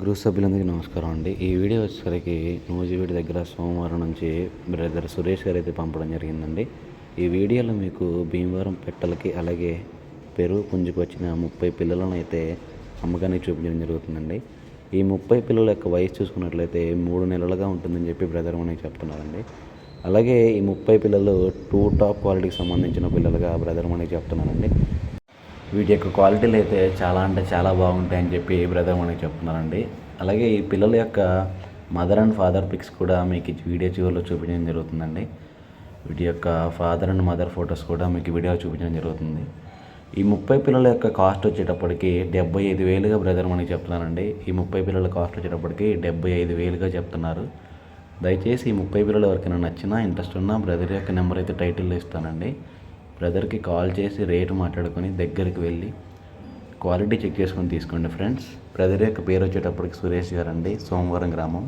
గృహ సభ్యులందరికీ నమస్కారం అండి. ఈ వీడియో వచ్చేసరికి నూజివీడి దగ్గర సోమవారం నుంచి బ్రదర్ సురేష్ గారు అయితే పంపడం జరిగిందండి. ఈ వీడియోలో మీకు భీమవరం పెట్టలకి అలాగే పెరుగు పుంజుకు వచ్చిన ముప్పై పిల్లలను అయితే అమ్మకానికి చూపించడం జరుగుతుందండి. ఈ ముప్పై పిల్లల యొక్క వయసు చూసుకున్నట్లయితే మూడు నెలలుగా ఉంటుందని చెప్పి బ్రదర్ మనకి చెప్తున్నారండి. అలాగే ఈ ముప్పై పిల్లలు టూ టాప్ క్వాలిటీకి సంబంధించిన పిల్లలుగా బ్రదర్ మనకి చెప్తున్నారండి. వీటి యొక్క క్వాలిటీలు అయితే చాలా అంటే చాలా బాగుంటాయని చెప్పి బ్రదర్ మనకి చెప్తున్నారండి. అలాగే ఈ పిల్లల యొక్క మదర్ అండ్ ఫాదర్ పిక్స్ కూడా మీకు వీడియో చివరిలో చూపించడం జరుగుతుందండి. వీటి యొక్క ఫాదర్ అండ్ మదర్ ఫొటోస్ కూడా మీకు వీడియో చూపించడం జరుగుతుంది. ఈ ముప్పై పిల్లల యొక్క కాస్ట్ వచ్చేటప్పటికి డెబ్బై ఐదు వేలుగా బ్రదర్ మనకి చెప్తున్నానండి ఈ ముప్పై పిల్లల కాస్ట్ వచ్చేటప్పటికి డెబ్బై ఐదు వేలుగా చెప్తున్నారు. దయచేసి ఈ ముప్పై పిల్లల వరకు నచ్చినా ఇంట్రెస్ట్ ఉన్నా బ్రదర్ యొక్క నెంబర్ అయితే టైటిల్లో ఇస్తానండి. బ్రదర్కి కాల్ చేసి రేటు మాట్లాడుకొని దగ్గరికి వెళ్ళి క్వాలిటీ చెక్ చేసుకొని తీసుకోండి ఫ్రెండ్స్. బ్రదర్ యొక్క పేరు వచ్చేటప్పటికి సురేష్ గారు అండి సోమవారం గ్రామం.